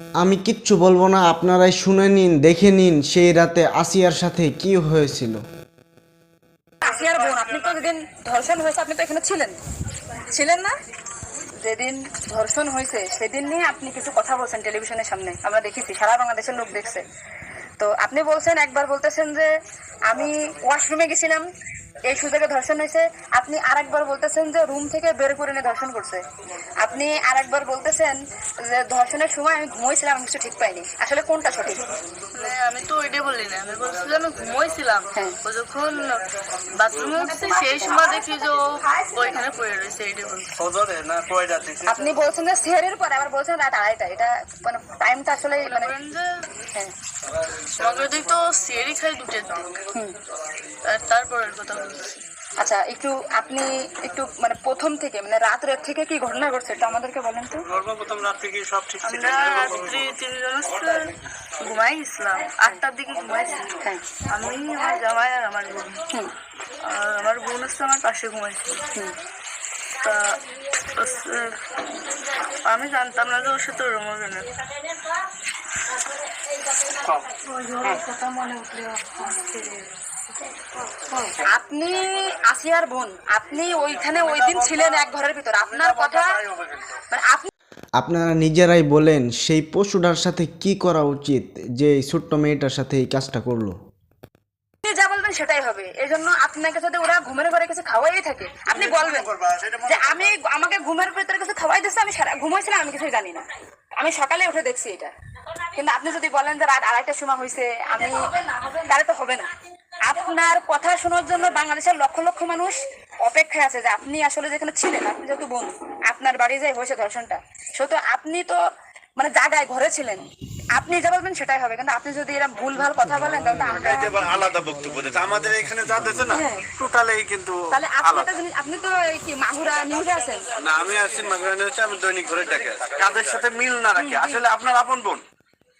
আমি কিচ্ছু বলব না, আপনারাই শুনে নিন, দেখে নিন সেই রাতে আসিয়ার সাথে কি হয়েছিল। আসিয়ার বোন, আপনি তো যেদিন ধর্ষণ হয়েছে, আপনি তো এখানে ছিলেন। ছিলেন না? যেদিন ধর্ষণ হয়েছে, সেদিন নিয়ে আপনি কিছু কথা বলছেন টেলিভিশনের সামনে। আমরা দেখেছি, সারা বাংলাদেশের লোক দেখছে। তো আপনি বলছেন, একবার বলতেছেন যে আমি ওয়াশরুমে গেছিলাম এই সুযোগে ধর্ষণ হয়েছে। আপনি আরেকবার বলতেছেন যে রুম থেকে বের করে নিয়ে ধর্ষণ করছে। আপনি আরেকবার বলতেছেন যে ধর্ষণের সময় আমি ঘুমোইছিলাম আমি কিছু ঠিক পাইনি। আসলে কোনটা সঠিক? মানে আমি তো ওইটাই বলি না। আমি বলছিলাম আমি ঘুমোইছিলাম। হ্যাঁ। ও যখন বাথরুমে উঠছে সেই সময় দেখি যে ও ওইখানে পড়ে রয়েছে এইটাই বলছি। আপনি বলছেন যে সেহেরের পরে আবার বলছেন রাত আড়াইটা এটা মানে টাইমটা আসলে মানে হ্যাঁ। মগের তো সিয়ারি খাই দুটের দিক তারপরের কথা। আচ্ছা একটু আপনি একটু মানে প্রথম থেকে মানে রাত রাত থেকে কি ঘটনা ঘটছে একটু আমাদেরকে বলেন তো? সর্বপ্রথম রাত থেকে সব ঠিক ছিল। আমরা রাত্রি তিনজন ঘুমাই গেছিলাম আটটার দিকে ঘুমাইছি হ্যাঁ। আমি আমার জামাই আর আমার বোন। আর আমার বোন হচ্ছে আমার পাশে ঘুমাইছিল। তা আমি জানতাম না যে ওর সাথে ওরম হবে না। আপনি আসিয়ার বোন আপনি ওইখানে ওই দিন ছিলেন এক ঘরের ভিতর। আপনার কথা মানে আপনি আপনারা নিজেরাই বলেন সেই পশুটার সাথে কি করা উচিত যে এই ছোট্ট মেয়েটার সাথে এই কাজটা করল? যা বলবেন সেটাই হবে। এই জন্য আপনাকে যদি ওরা ঘুমের ঘরে কিছু খাওয়াই থাকে আপনি বলবেন যে আমি আমাকে ঘুমের ভিতরে কিছু খাওয়াই দিচ্ছে আমি সারা ঘুমাইছিলাম আমি কিছুই জানি না। আমি সকালে উঠে দেখছি এটা। কিন্তু আপনি যদি বলেন যে রাত আড়াইটার সময় হয়েছে আমি তাহলে তো হবে না। আপনার কথা শোনার জন্য বাংলাদেশের লক্ষ লক্ষ মানুষ অপেক্ষায় আছে যে আপনি আসলে যেখানে ছিলেন আপনি যেহেতু বোন আপনার বাড়ি যাই হয়েছে ধর্ষণটা সেহেতু আপনি তো মানে জায়গায় ঘরে ছিলেন। আপনি যা বলবেন সেটাই হবে কিন্তু আপনি যদি এরকম ভুল ভালো কথা বলেন তাহলে আলাদা বক্তব্য দিতে আমাদের এখানে যা দিচ্ছে না হ্যাঁ। টোটালি কিন্তু তাহলে আপনি একটা জিনিস আপনি তো কি মাগুরা নিউজে আছেন? না আমি আসছি মাগরানি হচ্ছে আমি দৈনিক ঘরে ডাকে কাদের সাথে মিল না রাখি। আসলে আপনার আপন বোন।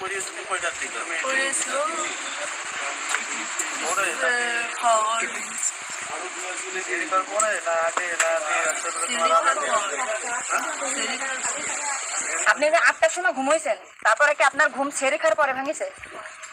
পরিস্থিতি কয়টার দিকে? করেছিল খাওয়ার আপনি যে আটটার সময় ঘুমাইছেন, তারপরে কি আপনার ঘুম ছেড়ে খাওয়ার পরে ভাঙিছে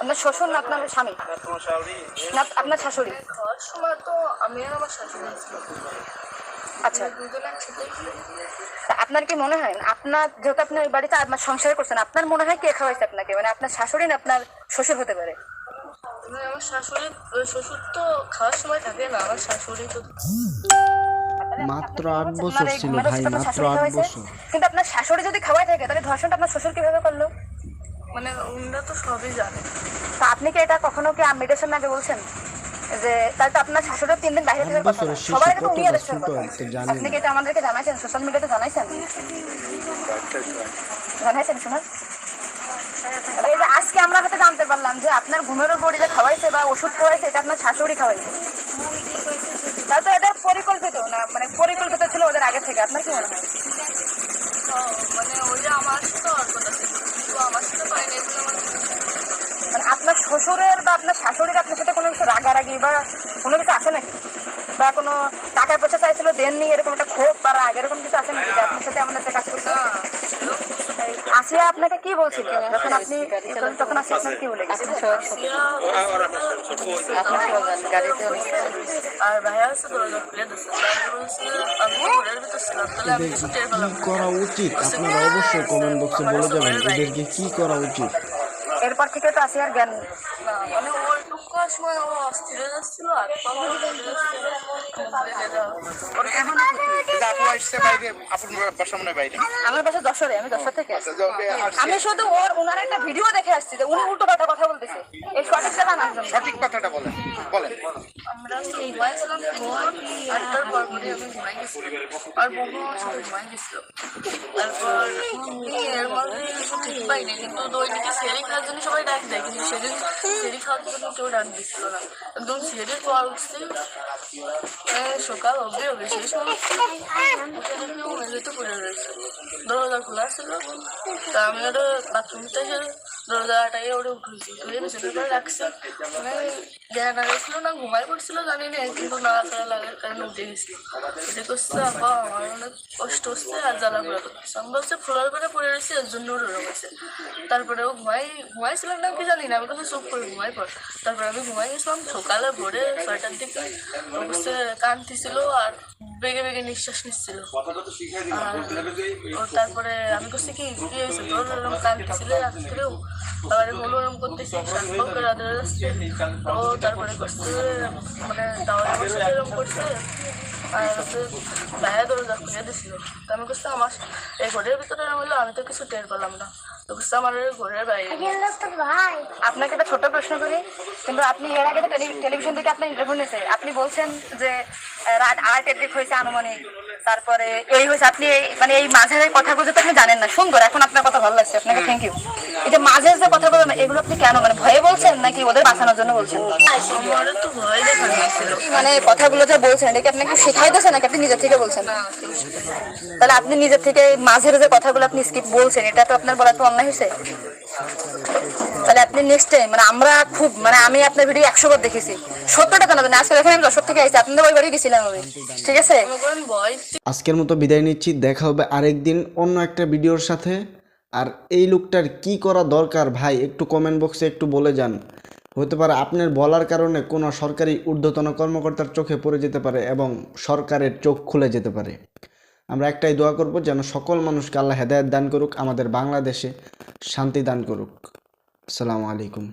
আপনার শ্বশুর না আপনার স্বামী? না আপনার শাশুড়ি? খাওয়ার সময় তো আমি আর আমার শাশুড়ি আচ্ছা আপনার কি মনে হয়? আপনার যেহেতু আপনি ওই বাড়িতে আপনার সংসার করছেন আপনার মনে হয় কে খাওয়াইছে আপনাকে? মানে আপনার শাশুড়ি না আপনার শ্বশুর হতে পারে? আমার শাশুড়ি শ্বশুর তো খাওয়ার সময় থাকে না আমার শাশুড়ি তো মাত্র আট আপনার বছর ছিল ভাই মাত্র শাশুড়ি আট খাওয়াইছে? বছর। কিন্তু আপনার শাশুড়ি যদি খাওয়াই থাকে তাহলে ধর্ষণটা আপনার শ্বশুর কীভাবে করল? মানে ওনারা তো সবই জানে। তা আপনি কি এটা কখনো কি মেডিটেশন আগে বলছেন? যে তাহলে তো আপনার শাশুড়ি তিন দিন বাইরে থেকে কথা সবাই তো দেখছেন কথা। আপনি কি এটা আমাদেরকে জানাইছেন? সোশ্যাল মিডিয়াতে জানাইছেন? জানাইছেন এই যে আজকে আমরা হয়তো জানতে পারলাম যে আপনার ঘুমের উপর যে খাওয়াইছে বা ওষুধ খাওয়াইছে এটা আপনার শাশুড়ি খাওয়াইছে। কোনো কিছু আছে নাকি বা কোনো টাকা পয়সা চাইছিল দেননি এরকম একটা ক্ষোভ বা রাগ এরকম কিছু আছে নাকি আপনার সাথে আমাদের কাজ করতে আসিয়া আপনাকে কি বলছিল? যখন আপনি তখন আসিয়া কি বলে করা উচিত? আপনারা অবশ্যই কমেন্ট বক্সে বলে এদেরকে কি করা উচিত? এরপর থেকে তো আসিয়ার জ্ঞান মানে ওর সময় অস্থির হয়ে যাচ্ছিল আর আমার বাসা যশোরে আমি যশোর থেকে। যবে আমি শুধু ওর ওনার একটা ভিডিও দেখে আসছি যে উনি উল্টো পাল্টা কথা বলতেছে। এই সঠিকটা জানার জন্য সঠিক কথাটা বলেন বলেন। আমরা পরে আমি ঘুমাই গেছিলাম আর বউ আমার সাথে ঘুমাই গেছিল। তারপর এর মধ্যে কিছু ঠিক পাইনি কিন্তু দৈনিকে সেরি খাওয়ার জন্য সবাই ডাক দেয়। কিন্তু সেদিন সেরি খাওয়ার জন্য কেউ ডাক দিচ্ছিল না একদম সেরির পর উঠছি সকাল অব্দি হবে সেই সময় মেঝেতে পড়ে রয়েছে দরজা খোলা ছিল তা আমি ওটা বাথরুম থেকে দরজাটাই উঠেছি উঠে আগেছিল না, ঘুমাই পড়ছিল, জানি কিন্তু না ফেরা লাগার আমার অনেক কষ্ট হচ্ছে, আর জ্বালা পোড়া করতেছে। আমি করে পড়ে রয়েছি, এর ওর তারপরে ও ঘুমাই, ঘুমাইছিলাম না কি জানি না, আমি কাছে চুপ করে ঘুমাই পড়। তারপরে আমি ঘুমাই গেছিলাম, সকালে ভোরে ছয়টার দিকে ও বসে কান্তিছিল আর বেগে বেগে নিঃশ্বাস নিচ্ছিল। তারপরে আমি করছি কি কি হয়েছে? তোর রাত্রেও তারপরে হলো করতেছি রাতে ও তারপরে করছে মানে দাওয়ার বসে এরকম করছে। আর হচ্ছে বাইরে দরজা খুলে দিছিল তো আমি করছি আমার এই ঘরের ভিতরে হলো আমি তো কিছু টের পেলাম না। তো করছে আমার ঘরের বাইরে আপনাকে একটা ছোট প্রশ্ন করি। কিন্তু আপনি এর আগে তো টেলিভিশন থেকে আপনার ইন্টারভিউ নিয়েছে। আপনি বলছেন যে রাত আটের দিক হয়েছে আনুমানিক। তারপরে এই হয়েছে, আপনি মানে এই মাঝের কথাগুলো তো আপনি জানেন না, সুন্দর, এখন আপনার কথা ভালো লাগছে, আপনাকে থ্যাংক ইউ এই যে মাঝের যে কথাগুলো, এগুলো আপনি কেন মানে ভয়ে বলছেন নাকি ওদের বাঁচানোর জন্য বলছেন? মানে কথাগুলো যে বলছেন, এটা কি আপনাকে শেখাই দিয়েছেন নাকি আপনি নিজের থেকে বলছেন? তাহলে আপনি নিজের থেকে মাঝের যে কথাগুলো আপনি স্কিপ বলছেন, এটা তো আপনার বলা তো অন্যায় হয়েছে। তাহলে আপনি নেক্সট টাইম মানে আমরা খুব মানে আমি আপনার ভিডিও একশো বার দেখেছি। সত্যটা জানাবেন আজকে দেখেন আমি দর্শক থেকে আসছি আপনাদের ওই বাড়ি গেছিলাম আমি। ঠিক আছে? আজকের মতো বিদায় নিচ্ছি, দেখা হবে আরেকদিন অন্য একটা ভিডিওর সাথে। আর এই লোকটার কি করা দরকার ভাই, একটু কমেন্ট বক্সে একটু বলে যান। হতে পারে আপনার বলার কারণে কোনো সরকারি ঊর্ধ্বতন কর্মকর্তার চোখে পড়ে যেতে পারে এবং সরকারের চোখ খুলে যেতে পারে। আমরা একটাই দোয়া করব, যেন সকল মানুষকে আল্লাহ হেদায়ত দান করুক, আমাদের বাংলাদেশে শান্তি দান করুক। আসসালামু আলাইকুম।